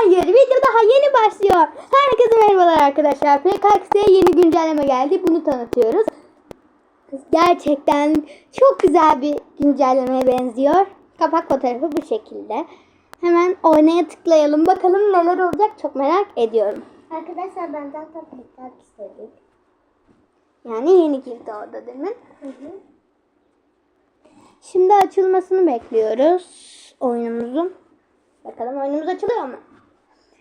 Hayır video daha yeni başlıyor. Herkese merhabalar arkadaşlar. PKX'ye yeni güncelleme geldi. Bunu tanıtıyoruz. Gerçekten çok güzel bir güncellemeye benziyor. Kapak fotoğrafı bu şekilde. Hemen oynaya tıklayalım. Bakalım neler olacak çok merak ediyorum. Arkadaşlar ben zaten tekrar istedim. Yani yeni girdi orada değil mi? Şimdi açılmasını bekliyoruz oyunumuzun. Bakalım oyunumuz açılıyor mu?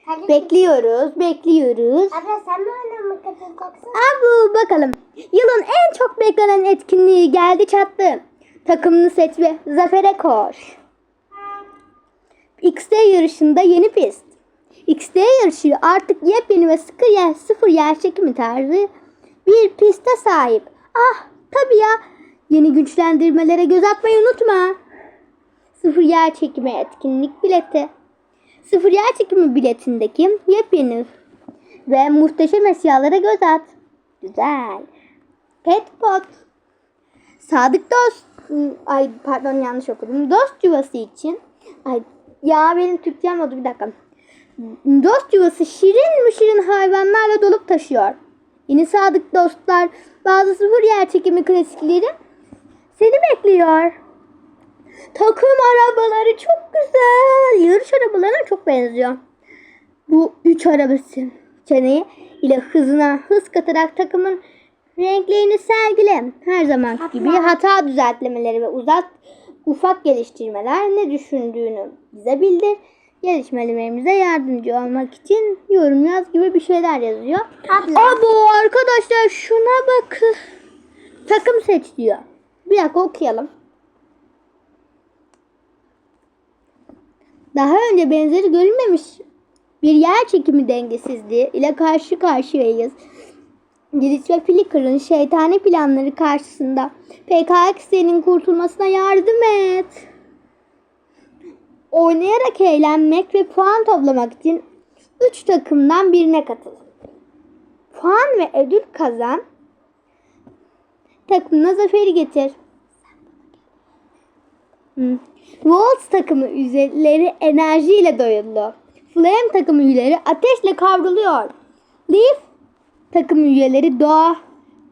Hadi. Bekliyoruz, bekliyoruz. Abla sen mi oynamaya katılacaksın? Abu bakalım. Yılın en çok beklenen etkinliği geldi çattı. Takımını seç ve zafere koş. XD yarışında yeni pist. XD yarışı artık yepyeni ve sıkı yer, sıfır yer çekimi tarzı bir piste sahip. Ah tabii ya. Yeni güçlendirmelere göz atmayı unutma. Sıfır yer çekimi etkinlik bileti. Sıfır yer çekimi biletindeki yepyeni ve muhteşem eşyalara göz at. Güzel. Pet pot. Sadık dost. Ay pardon yanlış okudum. Dost yuvası için. Ay ya benim Türkçem oldu bir dakika. Dost yuvası şirin mi hayvanlarla dolup taşıyor. Yeni sadık dostlar bazı sıfır yer çekimi klasikleri seni bekliyor. Takım arabaları çok güzel. Yarış arabalarına çok benziyor. Bu üç arabası çeneyi ile hızına hız katarak takımın renklerini sergile. Her zaman gibi hata düzeltmeleri ve uzat ufak geliştirmeler ne düşündüğünü bize bildir. Gelişmelerimize yardımcı olmak için yorum yaz gibi bir şeyler yazıyor. Abla. Abo arkadaşlar şuna bakın. Takım seç diyor. Bir dakika okuyalım. Daha önce benzeri görülmemiş bir yer çekimi dengesizliği ile karşı karşıyayız. Giriş ve Flickr'ın şeytani planları karşısında PKX'nin kurtulmasına yardım et. Oynayarak eğlenmek ve puan toplamak için 3 takımdan birine katıl. Puan ve ödül kazan. Takımına zaferi getir. Hmm. Waltz takımı üyeleri enerjiyle doyuldu. Flame takımı üyeleri ateşle kavruluyor. Leaf takım üyeleri doğa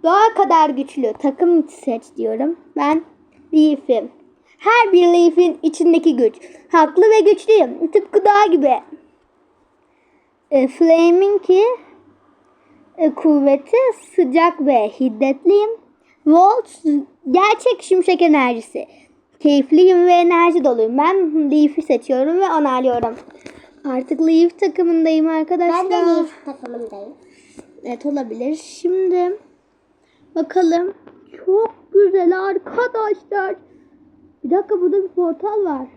doğa kadar güçlü. Takım seç diyorum. Ben Leaf'im. Her bir Leaf'in içindeki güç. Haklı ve güçlüyüm. Tıpkı dağ gibi. E, Flame'in ki e, kuvveti sıcak ve hiddetliyim. Volt gerçek şimşek enerjisi. Keyifliyim ve enerji doluyum. Ben Leaf'i seçiyorum ve onaylıyorum. Artık Leaf takımındayım arkadaşlar. Ben de Leaf takımındayım. Evet olabilir. Şimdi bakalım. Çok güzel arkadaşlar. Bir dakika burada bir portal var.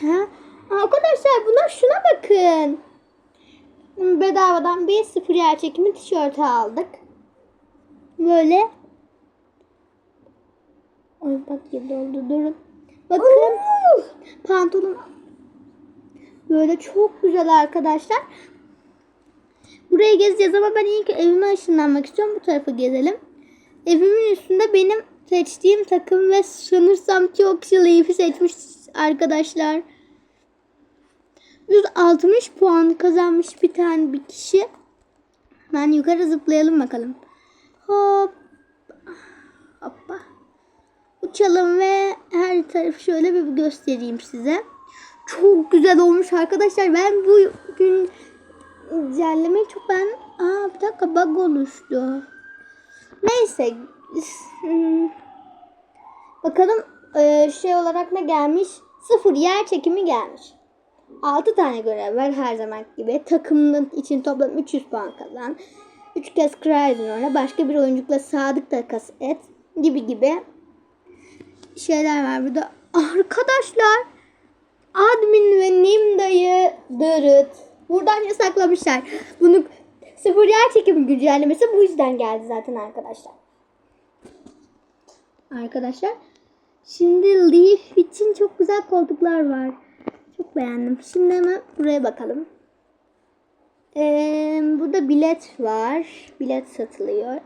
Ha? Arkadaşlar buna şuna bakın. Bedavadan bir sıfır yer çekimi tişörtü aldık. Böyle. Ay bak gibi oldu durun. Bakın. Pantolon. Böyle çok güzel arkadaşlar. Buraya gezeceğiz ama ben ilk evime ışınlanmak istiyorum. Bu tarafa gezelim. Evimin üstünde benim seçtiğim takım ve sanırsam çok Leaf'i seçmiş arkadaşlar. 160 puan kazanmış bir tane bir kişi. Ben yukarı zıplayalım bakalım. Hop. Hoppa. Uçalım ve her tarafı şöyle bir göstereyim size. Çok güzel olmuş arkadaşlar. Ben bu gün güncellemeyi çok ben Aa bir dakika bug oluştu. Neyse. Hmm. Bakalım e, şey olarak ne gelmiş? Sıfır yer çekimi gelmiş. 6 tane görev var her zaman gibi. Takımın için toplam 300 puan kazan. 3 kez Cryzen oyna. Başka bir oyuncukla sadık takas et. Gibi gibi şeyler var burada. Arkadaşlar admin ve Nim dayı dırıt. Buradan yasaklamışlar. Bunu sıfır yer çekimi güncellemesi bu yüzden geldi zaten arkadaşlar. Arkadaşlar şimdi Leaf için çok güzel koltuklar var. Çok beğendim. Şimdi hemen buraya bakalım. Ee, burada bilet var. Bilet satılıyor.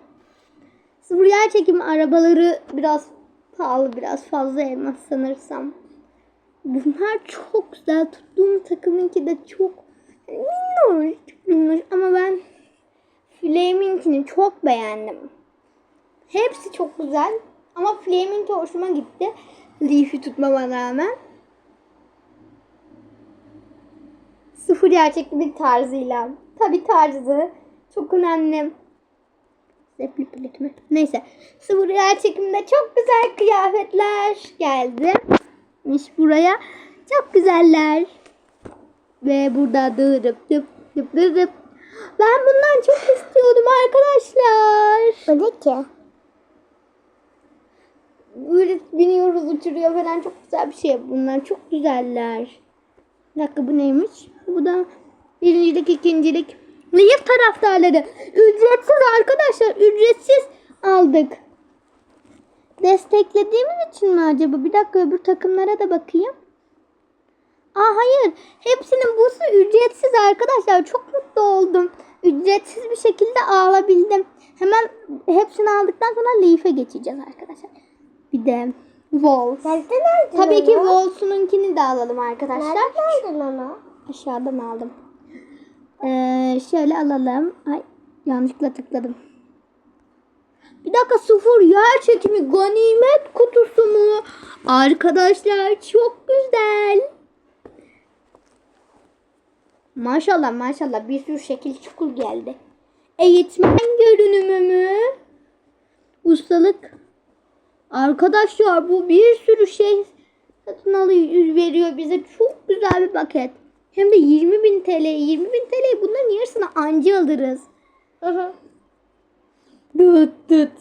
Sıfır yer çekimi arabaları biraz pahalı, biraz fazla elmas sanırsam. Bunlar çok güzel. Tuttuğum takımınki de çok Minnoş, minnoş. Ama ben Flamin'kini çok beğendim. Hepsi çok güzel. Ama Flamin'ki hoşuma gitti. Leaf'i tutmama rağmen. Sıfır gerçeklik tarzıyla. Tabi tarzı çok önemli. Replik mi? Neyse. Sıfır gerçekimde çok güzel kıyafetler geldi. Buraya. Çok güzeller. Ve burada dırıp dıp dıp dıp. Ben bundan çok istiyordum arkadaşlar. Bu ne ki? Böyle biniyoruz uçuruyor falan çok güzel bir şey. Bunlar çok güzeller. Bir dakika bu neymiş? Bu da birincilik, ikincilik. Leaf taraftarları. Ücretsiz arkadaşlar. Ücretsiz aldık. Desteklediğimiz için mi acaba? Bir dakika öbür takımlara da bakayım. Aa hayır. Hepsinin busu ücretsiz arkadaşlar. Çok mutlu oldum. Ücretsiz bir şekilde alabildim. Hemen hepsini aldıktan sonra Leaf'e geçeceğiz arkadaşlar. Bir de Wolf. Nereden aldın Tabii ki onu? Wolf'ununkini de alalım arkadaşlar. Nereden aldın onu? Aşağıdan aldım. Ee, şöyle alalım. Ay yanlışlıkla tıkladım. Bir dakika sıfır yer çekimi ganimet kutusu mu? Arkadaşlar çok güzel. Maşallah maşallah bir sürü şekil çukul geldi. Eğitmen görünümü mü? Ustalık. Arkadaşlar bu bir sürü şey satın alıyor veriyor bize. Çok güzel bir paket. Hem de 20 bin TL. 20 bin TL bunların yarısını anca alırız. Hı hı. Dıt dıt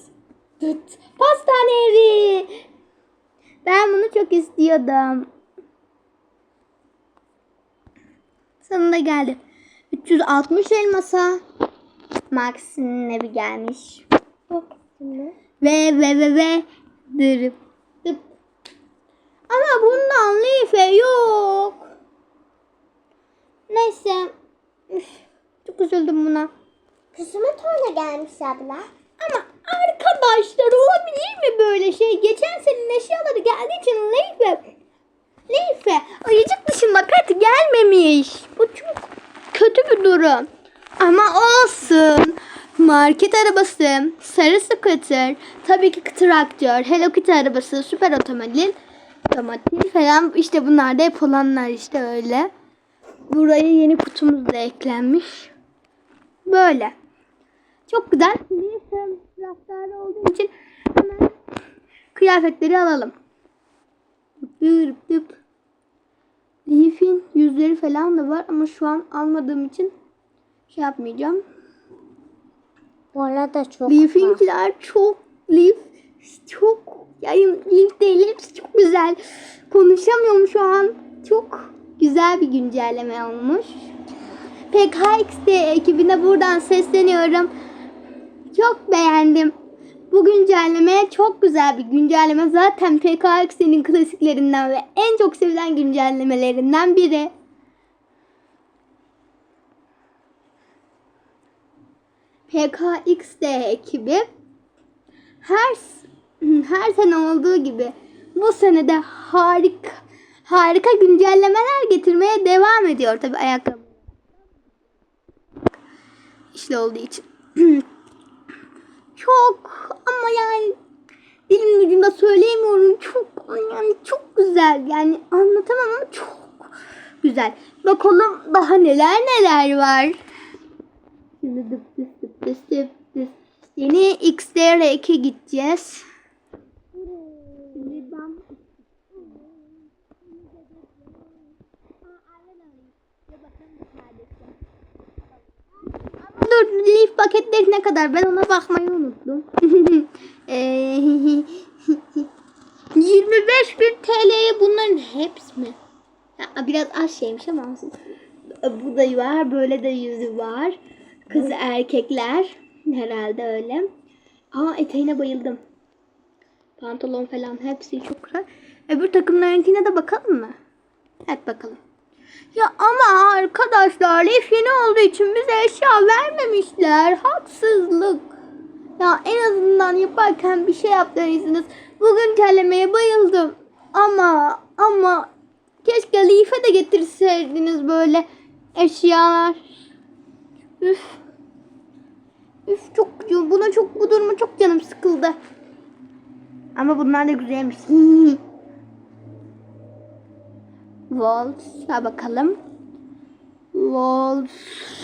dıt. Pastane evi. Ben bunu çok istiyordum. Sonunda geldi. 360 elmasa. Max'in evi gelmiş. Ve ve ve ve dırıp dıp. Ama bundan life yok. Neyse. Üf, çok üzüldüm buna. Kısmet öyle gelmiş abla. Ama arkadaşlar olabilir mi böyle şey? Geçen senin eşyaları geldiği için Leife Leife ayıcık dışında pet gelmemiş. Bu çok kötü bir durum. Ama olsun. Market arabası, sarı scooter, tabii ki traktör, Hello Kitty arabası, süper otomobil, otomobil falan işte bunlar da hep olanlar işte öyle. Buraya yeni kutumuz da eklenmiş. Böyle. Çok güzel. Neyse raftarı olduğu için hemen kıyafetleri alalım. Dırıp dıp. Leaf'in yüzleri falan da var ama şu an almadığım için şey yapmayacağım. Bu arada çok Leaf'inkiler çok Leaf çok yani Leaf değil hepsi çok güzel. Konuşamıyorum şu an. Çok güzel bir güncelleme olmuş. PKXD ekibine buradan sesleniyorum. Çok beğendim. Bu güncelleme çok güzel bir güncelleme. Zaten PKX'nin klasiklerinden ve en çok sevilen güncellemelerinden biri. PKXD ekibi her her sene olduğu gibi bu sene de harika harika güncellemeler getirmeye devam ediyor tabi ayakkabı işli olduğu için. çok ama yani dilimin ucunda söyleyemiyorum. Çok yani çok güzel. Yani anlatamam ama çok güzel. Bakalım daha neler neler var. Şimdi dıp dıp dıp. Yeni XDR2 gideceğiz. Şimdi ben Dur Leaf paketleri ne kadar? Ben ona bakmayı unuttum. Eee, 25 bin TL'ye bunların hepsi mi? Ya, biraz az şeymiş ama olsun. Bu da var. Böyle de yüzü var. Kız erkekler. Herhalde öyle. Aa eteğine bayıldım. Pantolon falan hepsi çok güzel. Öbür takımlarınkine de bakalım mı? Evet bakalım. Ya ama arkadaşlar Leaf yeni olduğu için bize eşya vermemişler. Haksızlık. Ya en azından yaparken bir şey yaptıysınız. Bugün kellemeye bayıldım. Ama ama keşke Leaf'e de getirseydiniz böyle eşyalar. Üf. Üf çok buna çok bu duruma çok canım sıkıldı. Ama bunlar da güzelmiş. Ha bakalım. Waltz.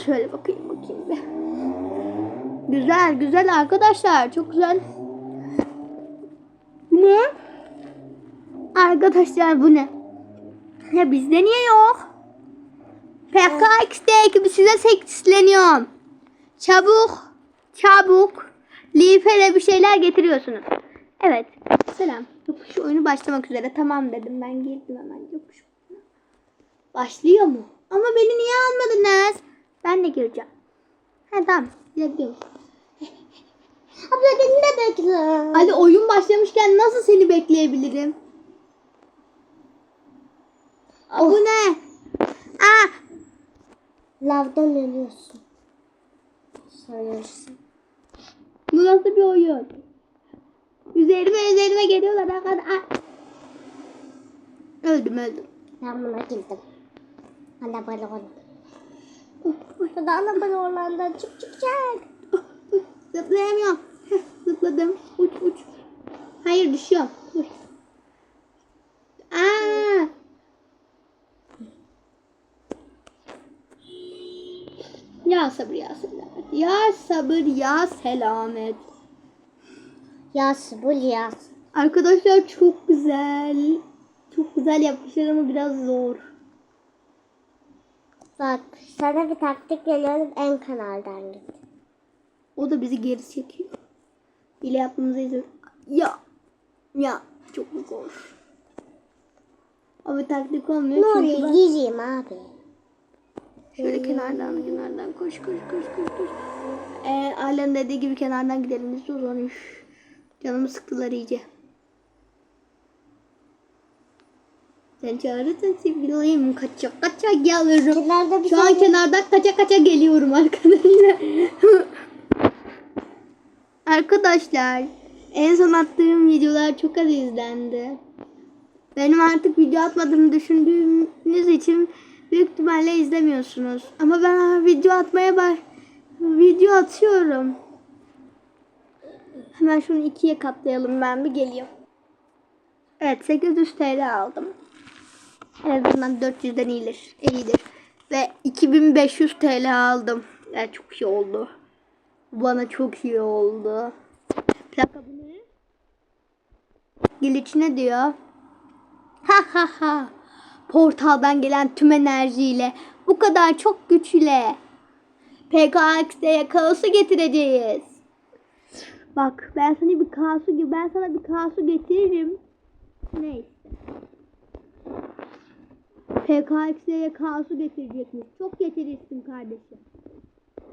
Şöyle bakayım bakayım bir. Güzel güzel arkadaşlar. Çok güzel. Ne? Arkadaşlar bu ne? Ya bizde niye yok? PKX'de ekibi size sesleniyorum. Çabuk, çabuk. Lifer'e bir şeyler getiriyorsunuz. Evet, selam. Yokuş oyunu başlamak üzere. Tamam dedim ben girdim hemen yokuş. Başlıyor mu? Ama beni niye almadınız? Ben de gireceğim. Ha tamam, girebiliyorum. Abla beni de bekle. Ali oyun başlamışken nasıl seni bekleyebilirim? Aa, Bu ne? Aa, Lavdan ölüyorsun. Sanırsın. bu nasıl bir oyun? Üzerime üzerime geliyorlar. Öldüm öldüm. Ben buna girdim. Arabalı olan. Hadi arabalı olandan çık çık çık. Zıplayamıyorum. Zıpladım. Uç uç. Hayır düşüyorum. Dur. Ya sabır ya selamet. Ya sabır ya selamet. Yaz bul yaz. Arkadaşlar çok güzel. Çok güzel yapmışlar ama biraz zor. Bak sana bir taktik veriyorum en kanaldan git. O da bizi geri çekiyor. Bile yapmamıza izin. Ya. Ya. Çok zor. Ama taktik olmuyor Ne oluyor ben- gireyim abi. Şöyle kenardan kenardan koş koş koş koş koş. Ee, Ailen dediği gibi kenardan gidelim zaman. Üf. Canımı sıktılar iyice. Sen çağırırsan sevgiliyim. Kaça kaça gelirim. Kenarda bir Şu an tane kenardan kaça kaça geliyorum arkadaşlar. arkadaşlar en son attığım videolar çok az izlendi. Benim artık video atmadığımı düşündüğünüz için büyük ihtimalle izlemiyorsunuz. Ama ben video atmaya bak video atıyorum. Hemen şunu ikiye katlayalım ben bir geliyorum. Evet 800 TL aldım. En azından 400'den iyidir. iyidir. Ve 2500 TL aldım. Yani çok iyi oldu. Bana çok iyi oldu. Plaka bu ne? Gel içine diyor. Ha ha ha. Portaldan gelen tüm enerjiyle bu kadar çok güçle PKX'de kaosu getireceğiz. Bak ben sana bir gibi ben sana bir kaosu getiririm. Neyse. PKX'de kaosu getirecekmiş. Çok getirirsin kardeşim.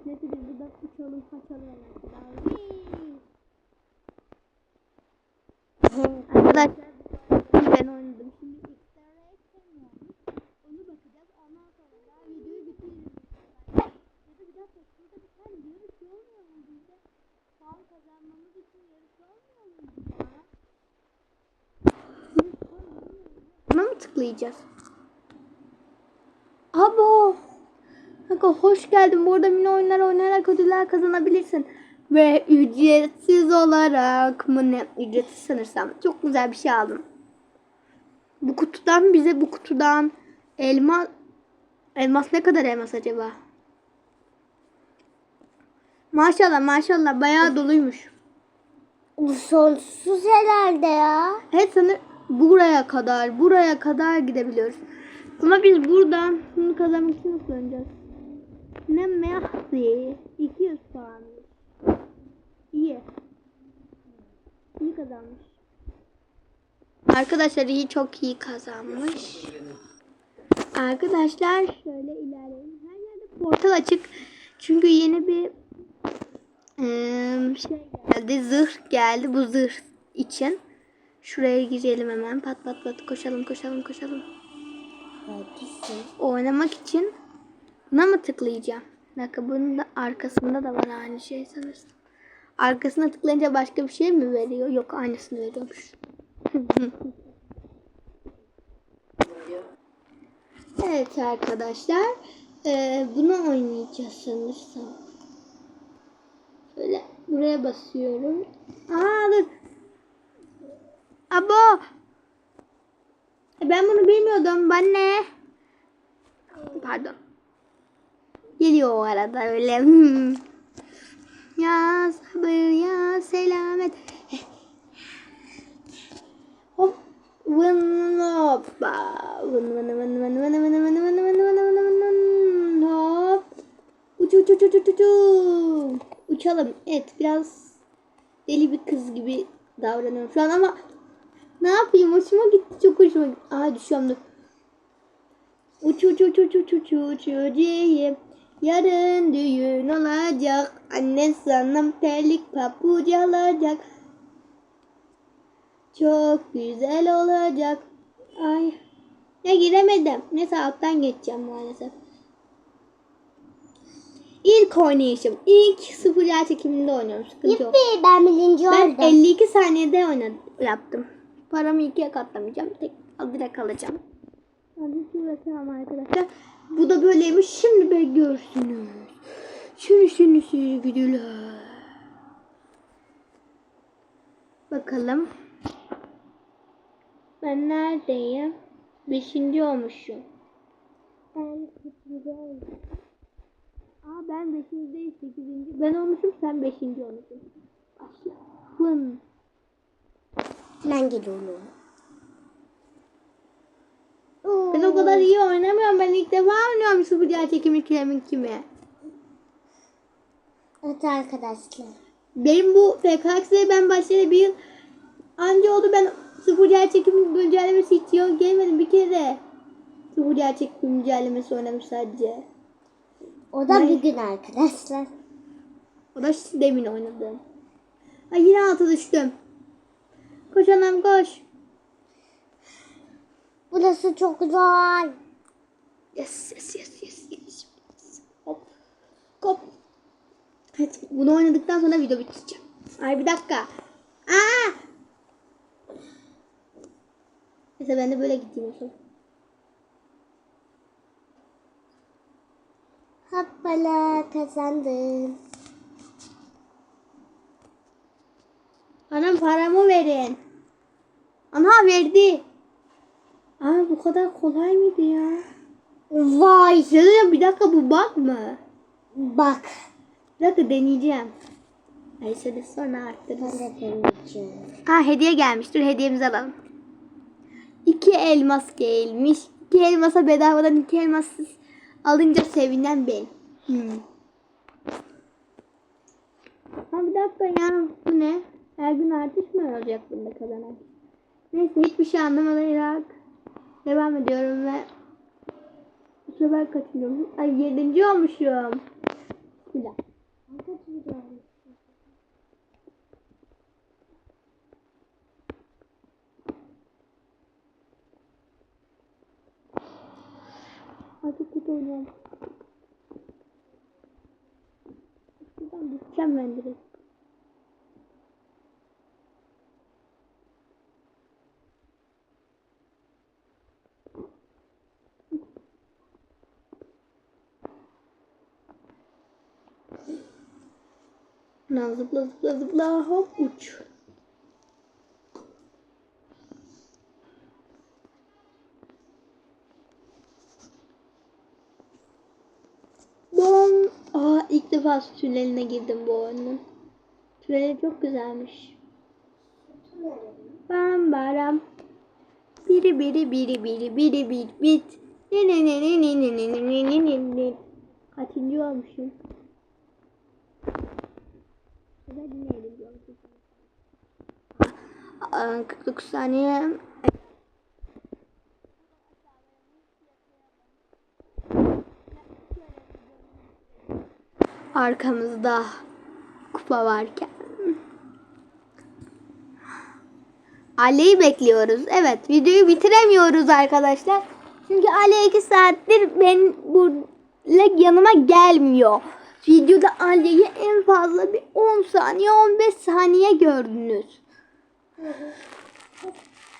Neyse biz burada uçalım kaçalım! Arkadaşlar ben oynadım. Şimdi. Onu bakacağız. Ondan videoyu bitiririz. Ya bir dakika şurada bir tane yarış olmuyor mu bizde? Puan kazanmamız için yarış olmuyor mı tıklayacağız? Abo. Kanka hoş geldin. Burada mini oyunlar oynayarak ödüller kazanabilirsin. Ve ücretsiz olarak mı ne? Ücretsiz sanırsam. Çok güzel bir şey aldım. Bu kutudan bize bu kutudan elma elmas ne kadar elmas acaba? Maşallah maşallah bayağı doluymuş. Bu sonsuz herhalde ya. Evet sanır buraya kadar buraya kadar gidebiliyoruz. Ama biz buradan bunu kazanmak için nasıl döneceğiz? Ne mehdi? 200 puan. İyi. İyi kazanmış. Arkadaşlar iyi çok iyi kazanmış. Arkadaşlar şöyle ilerleyelim. Her yerde portal açık. Çünkü yeni bir eee, şey geldi. Zırh geldi. Bu zırh için. Şuraya girelim hemen. Pat pat pat koşalım koşalım koşalım. Neredesin? Oynamak için buna mı tıklayacağım? Dakika bunun da arkasında da var aynı şey sanırsam. Arkasına tıklayınca başka bir şey mi veriyor? Yok aynısını veriyormuş. evet arkadaşlar. Ee, bunu oynayacağız sanırsam. Şöyle buraya basıyorum. Aa dur. Abo. E, Ben bunu bilmiyordum. Ben ne? Pardon. Geliyor o arada öyle. Hmm. Ya sabır ya selamet. Hop. Vın hoppa. Vın vın vın vın vın vın vın vın vın vın vın. Hop. Uç uç uç uç uç uç. Uçalım. Evet biraz deli bir kız gibi davranıyorum şu an ama ne yapayım hoşuma gitti çok hoşuma gitti. Aa düşüyorum dur. Uç uç uç uç uç uç uçacağım. Yarın düğün olacak. Anne sana terlik papuç alacak. Çok güzel olacak. Ay. Ya giremedim. Neyse alttan geçeceğim maalesef. İlk oynayışım. İlk sıfır yer çekiminde oynuyorum. Sıkıntı yok. Yuppi ben birinci Ben oldum. 52 saniyede oynadım, yaptım. Paramı ikiye katlamayacağım. Tek direkt alacağım. Şurası arkadaşlar. Bu da böyleymiş. Şimdi bekliyorsunuz. Şimdi şimdi sevgililer. Bakalım. Ben neredeyim? Beşinci olmuşum. Ben oldum. Aa ben beşinci değil sekizinci. Ben olmuşum sen beşinci olmuşsun. Başla. Hın. Ben geliyorum. Ben o kadar iyi oynamıyorum. Ben ilk defa oynuyorum yer çekimi kiremin kimi. Evet arkadaşlar. Benim bu PKX'e ben başlayalı bir yıl anca oldu. Ben yer çekimi güncellemesi hiç yok gelmedim bir kere. Yer çekimi güncellemesi oynadım sadece. O da Ne? bir gün arkadaşlar. O da demin oynadım. Ay yine altı düştüm. Koş anam koş. Burası çok güzel. Yes yes yes yes yes. Hop. Hop. Evet, bunu oynadıktan sonra video bitireceğim. Ay bir dakika. Aa! Neyse ben de böyle gideyim o zaman. Hoppala kazandım. Anam paramı verin. Ana verdi. Aa bu kadar kolay mıydı ya? Vay. Ya bir dakika bu bak mı? Bak. Bir dakika deneyeceğim. Neyse de sonra Ben arttırırız. de deneyeceğim. Ha hediye gelmiş. Dur hediyemizi alalım. İki elmas gelmiş. İki elmasa bedavadan iki elmas alınca sevinen ben. Hmm. Ha bir dakika ya. Bu ne? Her gün artış mı olacak bunda kazanan? Neyse hiçbir şey anlamayarak devam ediyorum ve bu sefer kaçıyorum. Ay yedinci olmuşum. Bir dakika. Artık kötü oynuyorum. Şuradan düşeceğim ben direkt. Lan zıpla zıpla zıpla hop uç. Bom. Aa ilk defa tüneline girdim bu oyunun. Tüneli çok güzelmiş. Bam baram. Biri biri biri biri biri bit. Ne ne ne ne ne ne ne ne ne ne ne ne. Kaçıncı olmuşum? Olmuşum? Aa, 49 saniye. Arkamızda kupa varken. Ali'yi bekliyoruz. Evet videoyu bitiremiyoruz arkadaşlar. Çünkü Ali 2 saattir ben burada yanıma gelmiyor. Videoda Ali'yi en fazla bir 10 saniye 15 saniye gördünüz.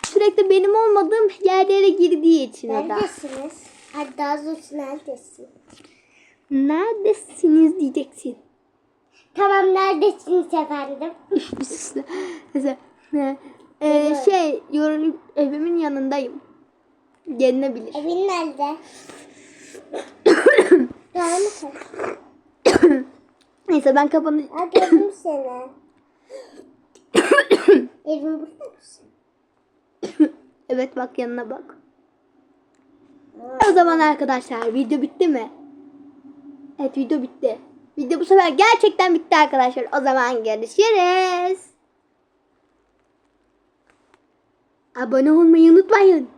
Sürekli benim olmadığım yerlere girdiği için o da. Neredesiniz? Hadi daha doğrusu neredesin? Neredesiniz diyeceksin. Tamam neredesiniz efendim? Mesela e, e, şey yorum evimin yanındayım. Gelinebilir. Evin nerede? Mısın? Neyse ben kapanı Aa gördüm seni. Evin burada mısın? Evet bak yanına bak. O zaman arkadaşlar video bitti mi? Evet video bitti. Video bu sefer gerçekten bitti arkadaşlar. O zaman görüşürüz. Abone olmayı unutmayın.